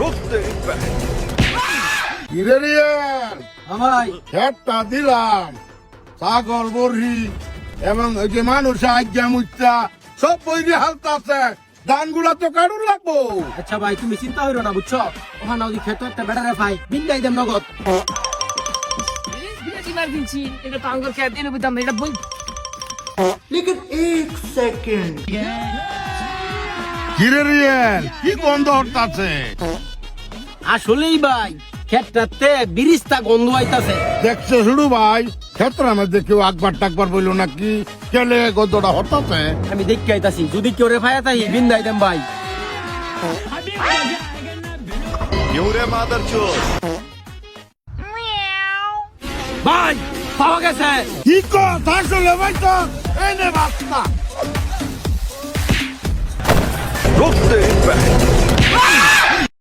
রক্তে কিরে রিয়ান খেটটা দিলাম। ছাগল বড়ি এবং ওই যে মানুষ আজ্ঞা মুচ্ছা সব বইরে হালতাছে। ধানগুলা তো কাটুন লাগবো? আচ্ছা ভাই তুমি চিন্তা হইরো না বুঝছ? ওখানে ওই খেতো একটা বেটারে ভাই বিন্দাই দেম নগদ। এটা বুঝতাম এটা বই কিরে রিয়ান কি গন্ধ হতাছে আসলেই ভাই খেতটাতে বিরিস্তা গন্ধ আইতাছে। দেখছ শুরু ভাই ক্ষেত্রের মধ্যে কেউ আকবার টাকবার বলল নাকি? কেলে গন্ধটা হতাছে আমি দেখতে আইতাছি যদি কেউ রে ভাই তাই বিন্দাই দেম ভাই। ইউরে মাদার ভাই পাওয়া গেছে। কি কথা ভাই তো এই নে বাস্তা রক্তে